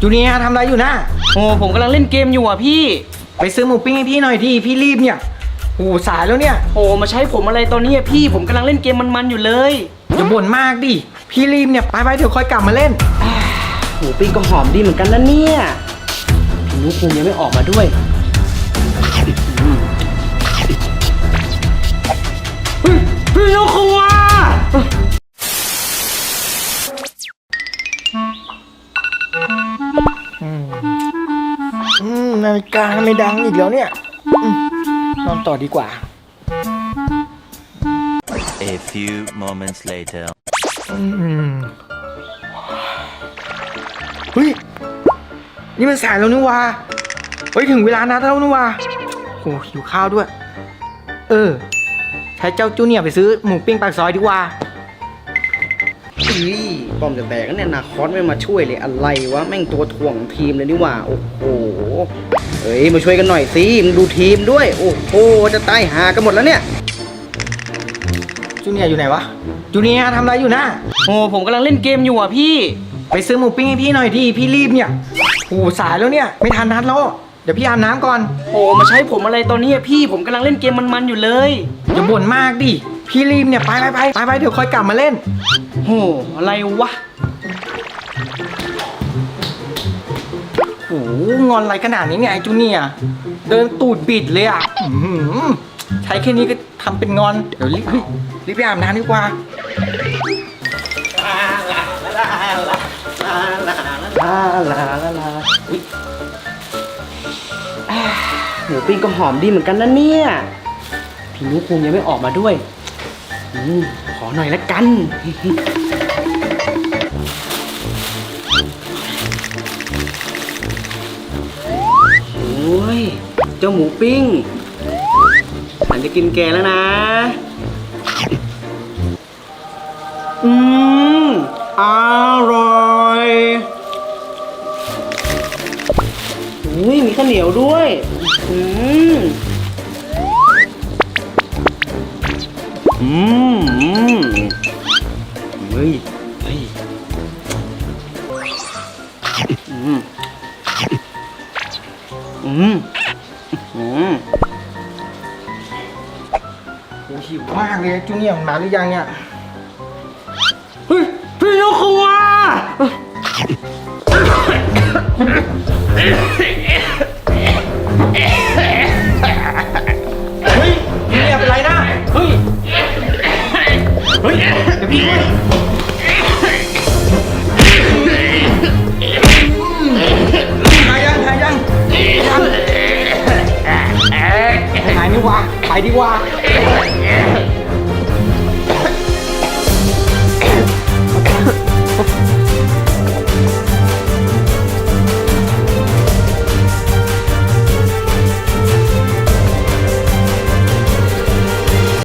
จูเนียร์ทำอะไรอยู่นะโอ้ผมกำลังเล่นเกมอยู่อะพี่ ไปซื้อหมูปิ้งให้พี่หน่อยดิพี่รีบเนี่ยโอ้โหสายแล้วเนี่ยโอ้มาใช้ผมอะไรตอนนี้อะพี่ ผมกำลังเล่นเกมมันๆอยู่เลยอย่าบ่นมากดิพี่รีบเนี่ยไปไปๆเดี๋ยวค่อยกลับมาเล่น หมูปิ้งก็หอมดีเหมือนกันนะเนี่ย พี่นุ๊กคงยังไม่ออกมาด้วย นาฬิกาทำไม่ดังอีกแล้วเนี่ยอืมนอนต่อดีกว่า A few moments later. อืมเฮ้ย นี่มันสายแล้วนี่วะเฮ้ย ถึงเวลานัดแล้วนี่วะโอ้หิวข้าวด้วย เออ ใช้เจ้าจูเนียร์ไปซื้อหมูปิ้งปากซอยดีกว่า อีป้อมจะแตกแล้วเนี่ยนาคอสไม่มาช่วยเลยอะไรวะแม่งตัวถ่วงทีมเลยนี่หว่า โอ้โหเฮ้ยมาช่วยกันหน่อยสิมึงดูทีมด้วย โอ้โหจะตายหากันหมดแล้วเนี่ยจูเนียร์อยู่ไหนวะจูเนียร์ทำอะไรอยู่นะโอ้ผมกำลังเล่นเกมอยู่อะพี่ ไปซื้อหมูปิ้งให้พี่หน่อยดิพี่รีบเนี่ยโอ้โหสายแล้วเนี่ย ไม่ทันนัดแล้วเดี๋ยวพี่อาบน้ำก่อน โอ้มาใช้ผมอะไรตอนนี้อะพี่ผมกำลังเล่นเกมมันๆอยู่เลยอย่าบ่นมากดิ พี่รีบเนี่ยไปไปไปไปไปเดี๋ยวค่อยกลับมาเล่นโหอะไรวะโอ้โหงอนอะไรขนาดนี้เนี่ยไอ้จูเนียร์เดินตูดบิดเลยอะอื้อหือใช้แค่นี้ก็ทำเป็นงอนเดี๋ยวรีบเฮ้ยรีบไปอาบน้ำดีกว่า ลาลาลาลาลาลาอุ๊ยอ่าหมูปิ้งก็หอมดีเหมือนกันนะเนี่ย พี่นุ๊กคงยังไม่ออกมาด้วย อมขอหน่อยละกันโอ้ยเจ้าหมูปิ้งฉันจะกินแกแล้วนะ อืมอร่อยอุ้ยมีข้าวเหนียวด้วย อืม มอืมเฮ้ยเฮ้ยอืมอืมอืมโอ้หิวมากเลยจูเนียร์มันมาหรือยังเนี่ยเฮ้ยพี่นกครัว ฮ้ยเดี๋ยวพี่ช่วยหายยังหายยังหายนี่วะไปดีกว่า